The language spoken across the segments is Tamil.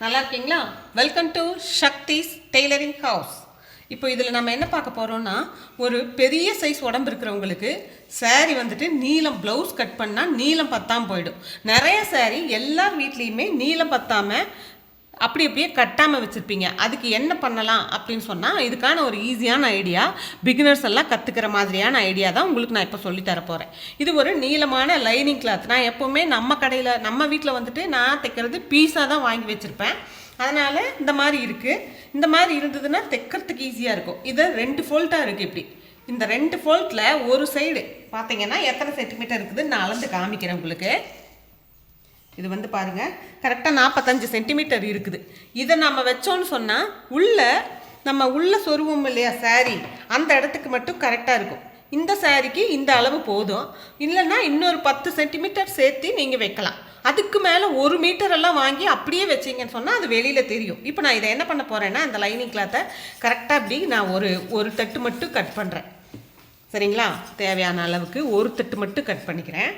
நல்லா இருக்கீங்களா welcome to Sakthi's tailoring house இப்போ இதில் நம்ம என்ன பார்க்க போகிறோம்னா ஒரு பெரிய சைஸ் உடம்பு இருக்கிறவங்களுக்கு saree வந்துட்டு நீளம் ப்ளவுஸ் கட் பண்ணால் நீளம் பத்தாம போயிடும். நிறைய சேரீ எல்லார் வீட்லேயுமே நீளம் பத்தாமல் அப்படி அப்படியே கட்டாமல் வச்சுருப்பீங்க. அதுக்கு என்ன பண்ணலாம் அப்படின்னு சொன்னால் இதுக்கான ஒரு ஈஸியான ஐடியா பிகினர்ஸ் எல்லாம் கற்றுக்கிற மாதிரியான ஐடியா தான் உங்களுக்கு நான் இப்போ சொல்லித்தர போகிறேன் இது ஒரு நீளமான லைனிங் கிளாத் நான் எப்போவுமே நம்ம கடையில் நம்ம வீட்டில் வந்துட்டு நான் தைக்கிறது பீஸாக தான் வாங்கி வச்சுருப்பேன். அதனால் இந்த மாதிரி இருக்குது இந்த மாதிரி இருந்ததுன்னா தைக்கிறதுக்கு ஈஸியாக இருக்கும். இது ரெண்டு ஃபோல்ட்டாக இருக்குது இப்படி. இந்த ரெண்டு ஃபோல்ட்டில் ஒரு சைடு பார்த்தீங்கன்னா எத்தனை சென்டிமீட்டர் இருக்குதுன்னு நான் அளந்து காமிக்கிறேன் உங்களுக்கு. இது வந்து பாருங்க. கரெக்டாக நாற்பத்தஞ்சு சென்டிமீட்டர் இருக்குது. இதை நம்ம வச்சோன்னு சொன்னால் உள்ள நம்ம உள்ள சொருவோம் இல்லையா saree? அந்த இடத்துக்கு மட்டும் கரெக்டாக இருக்கும். இந்த சாரிக்கு இந்த அளவு போதும். இல்லைன்னா இன்னொரு பத்து சென்டிமீட்டர் சேர்த்து நீங்கள் வைக்கலாம். அதுக்கு மேலே ஒரு மீட்டர் எல்லாம் வாங்கி அப்படியே வச்சீங்கன்னு சொன்னால் அது வெளியில் தெரியும். இப்போ நான் இதை என்ன பண்ண போகிறேன்னா அந்த லைனிங் கிளாத்தை கரெக்டாக அப்படி நான் ஒரு ஒரு தட்டு மட்டும் கட் பண்ணுறேன் சரிங்களா? தேவையான அளவுக்கு ஒரு தட்டு மட்டும் கட் பண்ணிக்கிறேன்.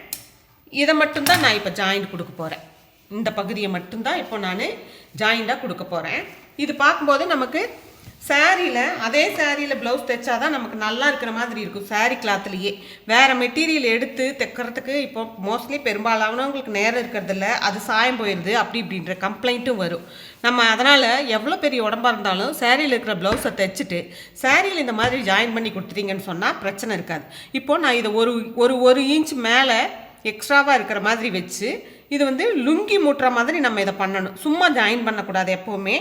இதை மட்டும்தான் நான் இப்போ ஜாயிண்ட் கொடுக்க போகிறேன் இந்த பகுதியை மட்டும்தான் இப்போ நான் ஜாயிண்டாக கொடுக்க போகிறேன் இது பார்க்கும்போது நமக்கு சாரியில் அதே சாரியில் ப்ளவுஸ் தைச்சா தான் நமக்கு நல்லா இருக்கிற மாதிரி இருக்கும் saree கிளாத்லேயே வேறு மெட்டீரியல் எடுத்து தைக்கிறதுக்கு இப்போ மோஸ்ட்லி பெரும்பாலானவங்களுக்கு நேரம் இருக்கிறதில்ல அது சாயம் போயிடுது அப்படி இப்படின்ற கம்ப்ளைண்ட்டும் வரும். நம்ம அதனால் எவ்வளோ பெரிய உடம்பா இருந்தாலும் சாரியில் இருக்கிற ப்ளவுஸை தைச்சிட்டு சாரியில் இந்த மாதிரி ஜாயின் பண்ணி கொடுத்துட்டீங்கன்னு சொன்னால் பிரச்சனை இருக்காது. இப்போது நான் இதை ஒரு ஒரு ஒரு இன்ச் மேலே எக்ஸ்ட்ராவாக இருக்கிற மாதிரி வச்சு இது வந்து லுங்கி மூட்டுற மாதிரி நம்ம இதை பண்ணணும். சும்மா ஜாயின் பண்ணக்கூடாது எப்போவுமே.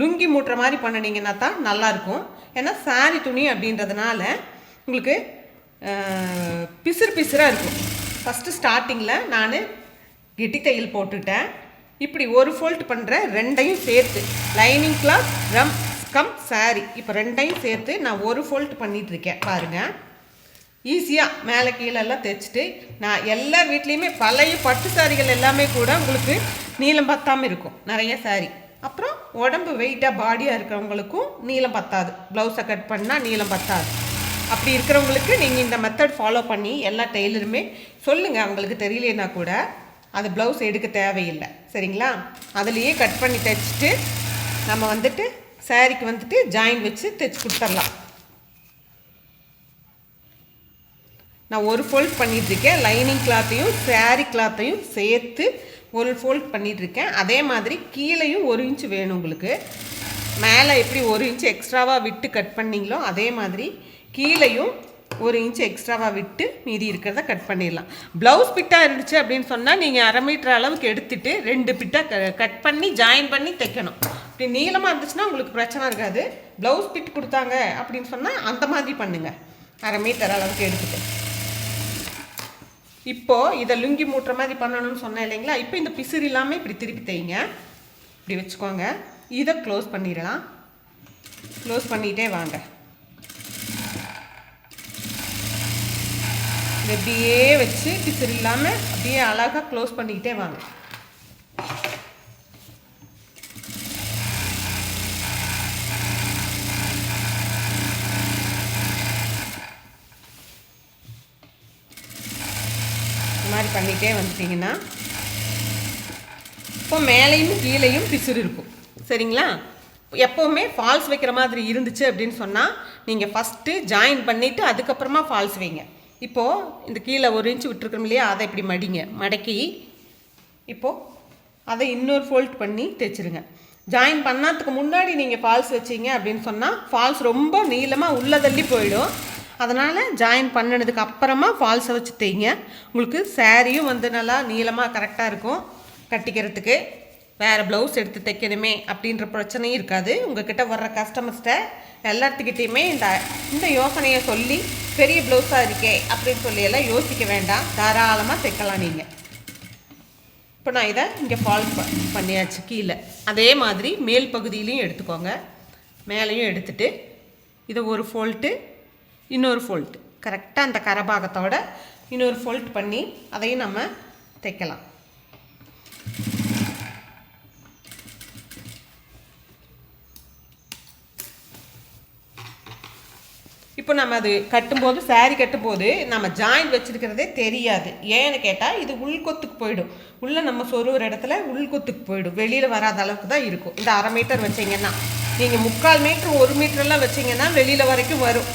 லுங்கி மூட்டுற மாதிரி பண்ணினீங்கன்னா தான் நல்லாயிருக்கும். ஏன்னா சாரி துணி அப்படின்றதுனால உங்களுக்கு பிசிறு பிசிறாக இருக்கும். ஃபஸ்ட்டு ஸ்டார்டிங்கில் நான் கெட்டி தையல் போட்டுட்டேன். இப்படி ஒரு ஃபோல்ட் பண்ணுற ரெண்டையும் சேர்த்து லைனிங் கிளாத் ரம் கம் சாரி இப்போ ரெண்டையும் சேர்த்து நான் ஒரு ஃபோல்ட் பண்ணிகிட்ருக்கேன் பாருங்கள் ஈஸியாக மேலே கீழே எல்லாம் தைச்சிட்டு நான் எல்லா வீட்லேயுமே பழைய பட்டு சாரிகள் எல்லாமே கூட உங்களுக்கு நீளம் பத்தாமல் இருக்கும். நிறைய சாரி அப்புறம் உடம்பு வெயிட்டாக பாடியாக இருக்கிறவங்களுக்கும் நீளம் பத்தாது. ப்ளவுஸை கட் பண்ணால் நீளம் பத்தாது. அப்படி இருக்கிறவங்களுக்கு நீங்கள் இந்த மெத்தட் ஃபாலோ பண்ணி எல்லா டெய்லருமே சொல்லுங்கள் அவங்களுக்கு தெரியலனா கூட அது ப்ளவுஸ் எடுக்க தேவையில்லை. சரிங்களா? அதுலேயே கட் பண்ணி தைச்சிட்டு நம்ம வந்துட்டு சாரிக்கு வந்துட்டு ஜாயின் வச்சு தைச்சி கொடுத்துர்லாம் நான் ஒரு ஃபோல்ட் பண்ணிகிட்ருக்கேன் லைனிங் கிளாத்தையும் saree கிளாத்தையும் சேர்த்து ஒரு ஃபோல்ட் பண்ணிகிட்ருக்கேன் அதே மாதிரி கீழேயும் ஒரு இன்ச் வேணும் உங்களுக்கு. மேலே எப்படி ஒரு இன்ச் எக்ஸ்ட்ராவாக விட்டு கட் பண்ணிங்களோ அதே மாதிரி கீழேயும் ஒரு இன்ச் எக்ஸ்ட்ராவாக விட்டு மீதி இருக்கிறத கட் பண்ணிடலாம். ப்ளவுஸ் பிட்டாக இருந்துச்சு அப்படின்னு சொன்னால் நீங்கள் அரை மீட்டர் அளவுக்கு எடுத்துட்டு ரெண்டு பிட்டாக கட் பண்ணி ஜாயின் பண்ணி தைக்கணும். இப்படி நீளமாக இருந்துச்சுன்னா உங்களுக்கு பிரச்சனை இருக்காது. ப்ளவுஸ் பிட் கொடுத்தாங்க அப்படின்னு சொன்னால் அந்த மாதிரி பண்ணுங்கள் அரை மீட்டர் அளவுக்கு எடுத்துகிட்டு இப்போது இதை லுங்கி மூட்டுற மாதிரி பண்ணணும்னு சொன்னேன் இல்லைங்களா? இப்போ இந்த பிசிறு இல்லாமல் இப்படி திருப்பி தைங்க இப்படி வச்சுக்கோங்க. இதை க்ளோஸ் பண்ணிடலாம். க்ளோஸ் பண்ணிகிட்டே வாங்க. இப்படியே வச்சு பிசிறு இல்லாமல் அப்படியே அழகாக க்ளோஸ் பண்ணிக்கிட்டே வாங்க. பண்ணிகிட்டே வந்துட்டிங்கன்னா இப்போ மேலேயும் கீழேயும் பிசுறு இருக்கும். சரிங்களா? எப்போவுமே ஃபால்ஸ் வைக்கிற மாதிரி இருந்துச்சு அப்படின்னு சொன்னால் நீங்கள் ஃபஸ்ட்டு ஜாயின் பண்ணிவிட்டு அதுக்கப்புறமா ஃபால்ஸ் வைங்க. இப்போது இந்த கீழே ஒரு இன்ச் விட்டுருக்கோம் இல்லையா அதை இப்படி மடிங்க. மடக்கி இப்போது அதை இன்னொரு ஃபோல்ட் பண்ணி தைச்சிருங்க ஜாயின் பண்ணாததுக்கு முன்னாடி நீங்கள் ஃபால்ஸ் வச்சீங்க அப்படின்னு சொன்னால் ஃபால்ஸ் ரொம்ப நீளமாக உள்ளதள்ளி போயிடும். அதனால் ஜாயின் பண்ணினதுக்கு அப்புறமா ஃபால்ஸை வச்சு தைங்க உங்களுக்கு சேரீயும் வந்து நல்லா நீளமாக கரெக்டாக இருக்கும். கட்டிக்கிறதுக்கு. வேறு ப்ளவுஸ் எடுத்து தைக்கணுமே அப்படின்ற பிரச்சனையும் இருக்காது. உங்ககிட்ட வர்ற கஸ்டமர்ஸ்கிட்ட எல்லாத்துக்கிட்டேயுமே இந்த இந்த யோசனையை சொல்லி பெரிய ப்ளவுஸாக இருக்கே அப்படின்னு சொல்லி எல்லாம் யோசிக்க வேண்டாம். தாராளமாக தைக்கலாம் நீங்கள் இப்போ நான் இதை இங்கே ஃபால் பண்ணியாச்சு கீழே. அதே மாதிரி மேல் பகுதியிலையும் எடுத்துக்கோங்க. மேலேயும் எடுத்துகிட்டு இதை ஒரு ஃபோல்ட்டு இன்னொரு ஃபோல்ட் கரெக்டாக அந்த கரபாகத்தோட இன்னொரு ஃபோல்ட் பண்ணி அதையும் நம்ம தைக்கலாம் இப்போ நம்ம அது கட்டும்போது சாரி கட்டும்போது நம்ம ஜாயிண்ட் வச்சிருக்கிறதே தெரியாது. ஏன்னு கேட்டால் இது உள்கொத்துக்கு போயிடும். உள்ளே நம்ம சொருகிற இடத்துல உள்கொத்துக்கு போயிடும். வெளியில் வராத அளவுக்கு தான் இருக்கும். இந்த அரை மீட்டர் வச்சீங்கன்னா. நீங்கள் முக்கால் மீட்ரு ஒரு மீட்டர்லாம் வச்சீங்கன்னா வெளியில் வரைக்கும் வரும்.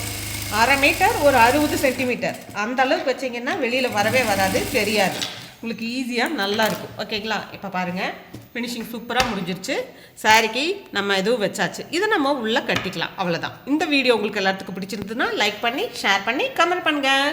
அரை மீட்டர் ஒரு அறுபது சென்டிமீட்டர். அந்த அளவுக்கு வச்சீங்கன்னா வெளியில் வரவே வராது தெரியாது. உங்களுக்கு ஈஸியாக நல்லாயிருக்கும் ஓகேங்களா இப்போ பாருங்கள் ஃபினிஷிங் சூப்பராக முடிஞ்சிருச்சு. சாரிக்கு நம்ம எதுவும் வச்சாச்சு. இதை நம்ம உள்ளே கட்டிக்கலாம். அவ்வளோதான் இந்த வீடியோ உங்களுக்கு எல்லாத்துக்கும் பிடிச்சிருந்ததுன்னா லைக் பண்ணி ஷேர் பண்ணி கமெண்ட் பண்ணுங்கள்